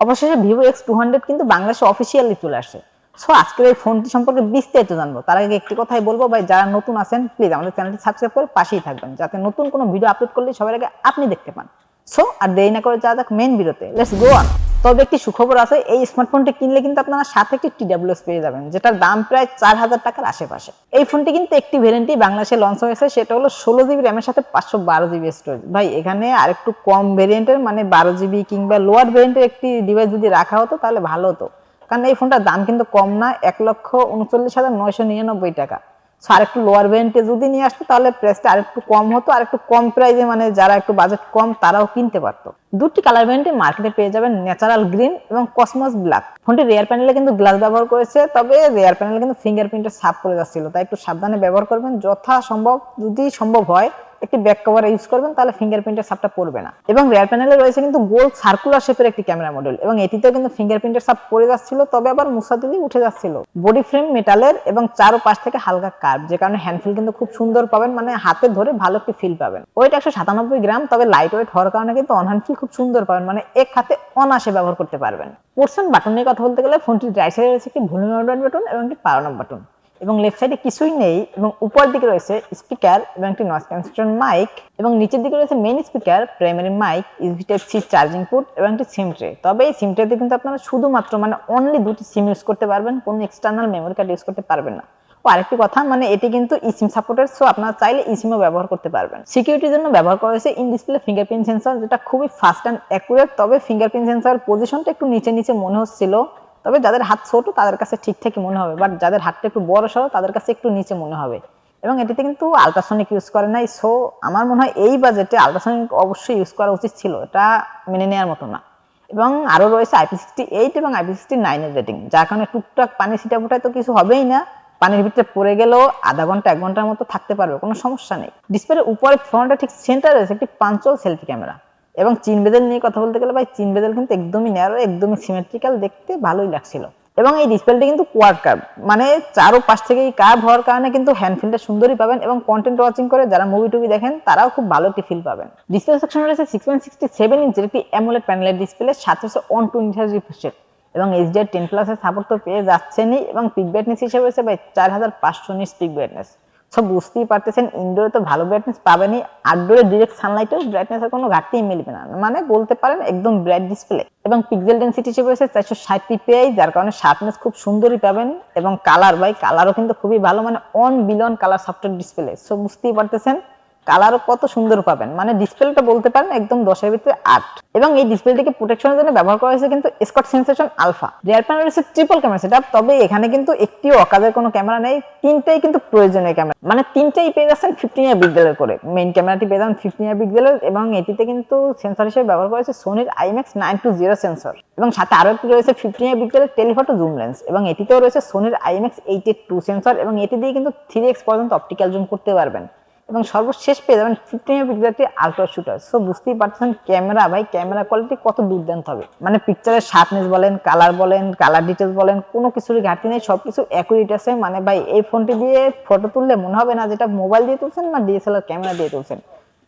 অবশেষে Vivo x two hundred কিন্তু বাংলাদেশে অফিসিয়ালি চলে আসে সো আজকের এই ফোনটি সম্পর্কে বিস্তারিত জানব। তার আগে একটি কথাই বলব, ভাই, যারা নতুন আছেন প্লিজ আমাদের চ্যানেলটি সাবস্ক্রাইব করে পাশেই থাকবেন। যাতে নতুন কোনো ভিডিও আপলোড করলে সবার আগে আপনি দেখতে পান। সো আর দেরি না করে যা যাক মেন ভিডিওতে লেটস গো অন তবে একটি সুখবর আছে, এই স্মার্টফোনটি কিনলে কিন্তু আপনারা সাথে একটি টিডাব্লিউএস পেয়ে যাবেন, যেটার দাম প্রায় চার হাজার টাকার আশেপাশে। এই ফোনটি কিন্তু একটি ভ্যারিয়েন্টই বাংলাদেশে লঞ্চ হয়েছে, সেটা হলো ষোলো জিবি র্যামের সাথে পাঁচশো বারো জিবি স্টোরেজ ভাই, এখানে আরেকটু কম ভ্যারিয়েন্টের মানে বারো জিবি কিংবা লোয়ার ভ্যারিয়েন্টের একটি ডিভাইস যদি রাখা হতো, তাহলে ভালো হতো। কারণ এই ফোনটার দাম কিন্তু কম না, এক লক্ষ উনচল্লিশ হাজার নয়শো নিরানব্বই টাকা। সো আরেকটু লোয়ার ভ্যারিয়েন্টে যদি নিয়ে আসতো, তাহলে প্রাইসটা আরেকটু কম হতো। আর একটু কম প্রাইসে মানে যারা একটু বাজেট কম, তারাও কিনতে পারতো। দুটি কালার ভ্যারিয়েন্টে মার্কেটে পেয়ে যাবেন ন্যাচারাল গ্রিন এবং কসমস ব্ল্যাক ফোনটি রেয়ার প্যানেলে কিন্তু গ্লাস ব্যবহার করেছে, তবে রেয়ার প্যানেলে কিন্তু ফিঙ্গারপ্রিন্টের ছাপ পড়ে যাচ্ছিল, তাই একটু সাবধানে ব্যবহার করবেন। যথা সম্ভব, যদি সম্ভব হয়, একটি ব্যাক কভার ইউজ করবেন, তাহলে ফিঙ্গারপ্রিন্টের ছাপটা পড়বে না। এবং রেয়ার প্যানেলে রয়েছে কিন্তু গোল সার্কুলার শেপের একটি ক্যামেরা মডেল এবং এটিতেও কিন্তু ফিঙ্গারপ্রিন্টের ছাপ পড়ে যাচ্ছিল, তবে আবার মুসা দিলে উঠে যাচ্ছিল। বডি ফ্রেম মেটালের এবং চারো পাশ থেকে হালকা কার্ভ যে কারণে হ্যান্ডফিল কিন্তু খুব সুন্দর পাবেন মানে হাতে ধরে ভালো একটি ফিল পাবেন। ওয়েট একশো সাতানব্বই গ্রাম, তবে লাইট ওয়েট হওয়ার কারণে কিন্তু অন হ্যান্ড ফিল খুব সুন্দর পাবেন মানে এক হাতে অনাসে ব্যবহার করতে পারবেন। পোর্শন বাটন নিয়ে কথা বলতে গেলে ফোনটির রাইট সাইডে রয়েছে, একটি ভলিউম বাটন এবং একটি পাওয়ার পালানো বাটন এবং লেফট সাইডে কিছুই নেই এবং উপর দিকে রয়েছে স্পিকার এবং একটি নয়েজ ক্যান্সেলেশন মাইক এবং নিচের দিকে রয়েছে main speaker primary mic USB type C charging port এবং একটি সিম ট্রে তবে এই সিম ট্রেতে কিন্তু আপনারা শুধুমাত্র মানে অনলি দুটি সিম ইউজ করতে পারবেন, কোনো এক্সটার্নাল মেমোরি কার্ড ইউজ করতে পারবেন না। আরেকটি কথা মানে এটি কিন্তু ইসিম সাপোর্টের সো আপনারা চাইলে ইসিমও ব্যবহার করতে পারবেন। সিকিউরিটির জন্য ব্যবহার করা হয়েছে ইন ডিসপ্লে ফিঙ্গারপ্রিন্ট সেন্সর যেটা খুবই ফাস্ট অ্যান্ড অ্যাকুরেট তবে ফিঙ্গারপ্রিন্ট সেন্সর পজিশনটা একটু নিচে নিচে মনে হচ্ছিল। তবে যাদের হাত ছোট, তাদের কাছে ঠিকঠাকই মনে হবে বাট যাদের হাতটা একটু বড় সহ, তাদের কাছে একটু নিচে মনে হবে। এবং এটিতে কিন্তু আলট্রাসনিক ইউজ করে নাই সো আমার মনে হয় এই বাজেটে আলট্রাসনিক অবশ্যই ইউজ করা উচিত ছিল, এটা মেনে নেওয়ার মতো না। এবং আরও রয়েছে আইপি সিক্সটি এইট এবং আইপি সিক্সটি নাইনের রেটিং যার কারণে টুকটাক পানি ছিটা ফোটায় তো কিছু হবেই না। পানির ভিতরে পড়ে গেলেও আধা ঘণ্টা, এক ঘণ্টার মতো থাকতে পারবে, কোনো সমস্যা নেই। ডিসপ্লের উপরে ফ্রন্টে ঠিক সেন্টার রয়েছে একটি পাঞ্চল সেলফি ক্যামেরা। এবং চিন বেদেল নিয়ে কথা বলতে গেলে ভাই, চিন বেদেল কিন্তু একদমই ন্যারো একদমই সিমেট্রিক্যাল দেখতে ভালোই লাগছিল। এবং এই ডিসপ্লেটি কিন্তু কোয়াড কার্ভ মানে চারো পাশ থেকে এই কার্ভ হওয়ার কারণে কিন্তু হ্যান্ডফিলটা সুন্দরই পাবেন এবং কন্টেন্ট ওয়াচিং করে যারা মুভি টুভি দেখেন, তারাও খুব ভালো একটি ফিল পাবেন। ডিসপ্লে সেকশনে রয়েছে সিক্স পয়েন্ট সিক্সটি সেভেন ইঞ্চের একটি অ্যামোলেড প্যানেলের ডিসপ্লে সাথে হচ্ছে ওয়ান টোয়েন্টি রিফ্রেশ এবং এইচডিআর টেন প্লাসের সাপোর্ট তো পেয়ে যাচ্ছেনই এবং পিক ব্রাইটনেস হিসেবে রয়েছে ভাই চার হাজার পাঁচশো নিচ পিক ব্রাইটনেস সব বুঝতেই পারতেছেন ইনডোরে তো ভালো ব্রাইটনেস পাবেনই আউটডোরে ডিরেক্ট সানলাইটেও ব্রাইটনেসের কোনো ঘাটতিই মিলবে না। মানে বলতে পারেন একদম ব্রাইট ডিসপ্লে এবং পিক্সেল ডেন্সিটি হিসেবে রয়েছে চারশো ষাট পিপিআই যার কারণে শার্পনেস খুব সুন্দরই পাবেন এবং কালার বাই কালারও কিন্তু খুবই ভালো। মানে one billion colour software display so বুঝতেই পারতেছেন কালারও কত সুন্দর পাবেন। মানে ডিসপ্লেটা বলতে পারেন একদম দশের ভিতরে আট। এবং এই ডিসপ্লেটিকে প্রোটেকশনের জন্য ব্যবহার করা হয়েছে কিন্তু Schott sensation alpha rear panel রয়েছে ট্রিপল ক্যামেরা সেটআপ তবে এখানে কিন্তু একটিও অকাজের কোনো ক্যামেরা নেই, তিনটাই কিন্তু প্রয়োজনীয় ক্যামেরা মানে তিনটাই পেয়ে যাচ্ছেন ফিফটিন ইয়ার পিক্সেলের করে। মেইন ক্যামেরাটি পেয়ে যাবেন ফিফটিন ইয়ার পিক্সেলের এবং এটিতে কিন্তু সেন্সর হিসেবে ব্যবহার করা হয়েছে সোনির IMX nine two zero sensor এবং সাথে আরও একটি রয়েছে ফিফটিন ইয়ার পিক্সেলের টেলিফটো জুম লেন্স এবং এটিতেও রয়েছে সোনির আইম্যাক্স এইট টু সেন্সর এবং এটি দিয়ে কিন্তু থ্রি এক্স পর্যন্ত অপটিক্যাল জুম করতে পারবেন। এবং সর্বশেষ পেয়ে যাবেন ফিফটিন পিক্সেলটি আলট্রা শুটার সো বুঝতেই পারছেন ক্যামেরা ভাই ক্যামেরা কোয়ালিটি কত দুর্দান্ত হবে। মানে পিকচারের শার্পনেস বলেন কালার বলেন কালার ডিটেলস বলেন, কোনো কিছুরই ঘাটতি নেই সব কিছু অ্যাকুরেট আছে। মানে ভাই, এই ফোনটি দিয়ে ফটো তুললে মনে হবে না যেটা মোবাইল দিয়ে তুলছেন বা ডিএসএলআর ক্যামেরা দিয়ে তুলছেন।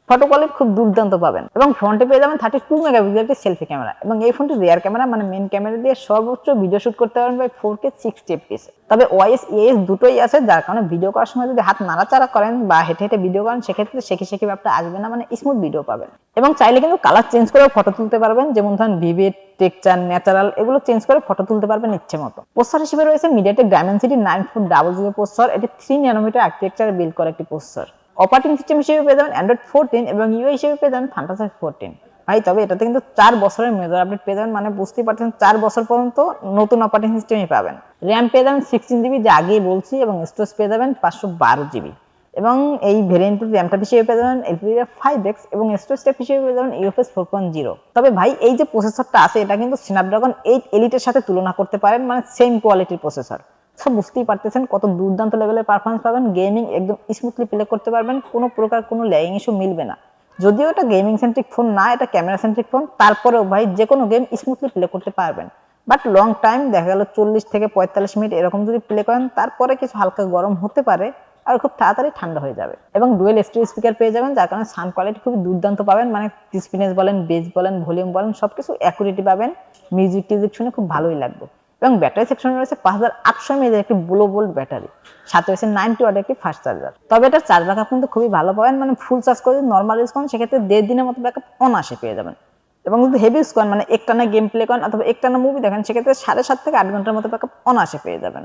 ফটো কোয়ালিটি খুব দুর্দান্ত পাবেন। এবং ফ্রন্টে পেয়ে যাবেন থার্টি টু মেগাপিক্সেলটি সেলফি ক্যামেরা এবং এই ফোনটি রিয়ার ক্যামেরা মানে মেন ক্যামেরা দিয়ে সর্বোচ্চ ভিডিও শুট করতে পারবেন ভাই ফোর কে সিক্সটি এফপিএস তবে ওয়াইএস ইএস দুটোই আছে, যার কারণে ভিডিও করার সময় যদি হাত নাড়াচাড়া করেন বা হেঁটে হেঁটে ভিডিও করেন, সেক্ষেত্রে শেখে শেখে ব্যাপারটা আসবে না মানে স্মুথ ভিডিও পাবেন। এবং চাইলে কিন্তু কালার চেঞ্জ করেও ফটো তুলতে পারবেন, যেমন ধরেন ভিভিড টেকচার ন্যাচারাল এগুলো চেঞ্জ করে ফটো তুলতে পারবেন ইচ্ছে মতো। প্রসেসর হিসেবে রয়েছে MediaTek Dimensity nine four double zero processor এটি থ্রি ন্যানোমিটার আর্কিটেকচারে বিল্ড করা একটি প্রসেসর অপারেটিং সিস্টেম হিসেবে পেয়ে যাবেন অ্যান্ড্রয়েড ফোরটিন এবং ইউআই হিসেবে পেয়ে যাবেন ফান্টাসাই ফোরটিন ভাই, তবে এটাতে কিন্তু চার বছরের মেজর আপডেট পেয়ে যাবেন মানে বুঝতেই পারছেন চার বছর পর্যন্ত নতুন অপারেটিং সিস্টেমই পাবেন। র্যাম পেয়ে যাবেন সিক্সটিন জিবি যা আগেই বলছি, এবং স্টোরেজ পেয়ে যাবেন পাঁচশো বারো জিবি এবং এই ভেরিয়েন্টের র্যামটা হিসেবে পেয়ে যাবেন এলপিডিআর ফাইভ এক্স এবং স্টোরেজটা হিসেবে পেয়ে যাবেন ইউএফএস ফোর পয়েন্ট জিরো তবে ভাই, এই যে প্রসেসরটা আছে, এটা কিন্তু স্ন্যাপড্রাগন এইট এলিটের সাথে তুলনা করতে পারেন মানে সেম কোয়ালিটির প্রসেসর সব বুঝতেই পারতেছেন কত দুর্দান্ত লেভেলের পারফরমেন্স পাবেন। গেমিং একদম স্মুথলি প্লে করতে পারবেন, কোনো প্রকার কোনো ল্যাগিং ইস্যু মিলবে না। যদিও এটা গেমিং সেন্ট্রিক ফোন না, এটা ক্যামেরা সেন্ট্রিক ফোন তারপরেও ভাই যে কোনো গেম স্মুথলি প্লে করতে পারবেন। বাট লং টাইম দেখা গেল চল্লিশ থেকে পঁয়তাল্লিশ মিনিট এরকম যদি প্লে করেন, তারপরে কিছু হালকা গরম হতে পারে আর খুব তাড়াতাড়ি ঠান্ডা হয়ে যাবে। এবং ডুয়েল স্টিরিও স্পিকার পেয়ে যাবেন, যার কারণে সাউন্ড কোয়ালিটি খুব দুর্দান্ত পাবেন। মানে ক্রিস্পিনেস বলেন বেস বলেন ভলিউম বলেন সব কিছু অ্যাকুরেটি পাবেন। মিউজিক টিউজিক শুনে খুব ভালোই লাগবে। এবং ব্যাটারি সেকশনে রয়েছে পাঁচ হাজার আটশো এমএজের একটি ব্লো বোল্ট ব্যাটারি সাথে রয়েছে নাইনটি ওয়াটের একটি ফাস্ট চার্জার তবে এটা চার্জ ব্যাকআপ কিন্তু খুবই ভালো পাবেন মানে ফুল চার্জ করে যদি নর্মাল ইউজ করেন, সেক্ষেত্রে দেড় দিনের মতো ব্যাকআপ অনাসে পেয়ে যাবেন। এবং যদি হেভি ইউজ করেন মানে একটানা গেম প্লে করেন, অথবা একটানা মুভি দেখেন, সেক্ষেত্রে সাড়ে সাত থেকে আট ঘণ্টার মতো ব্যাকআপ অনাসে পেয়ে যাবেন।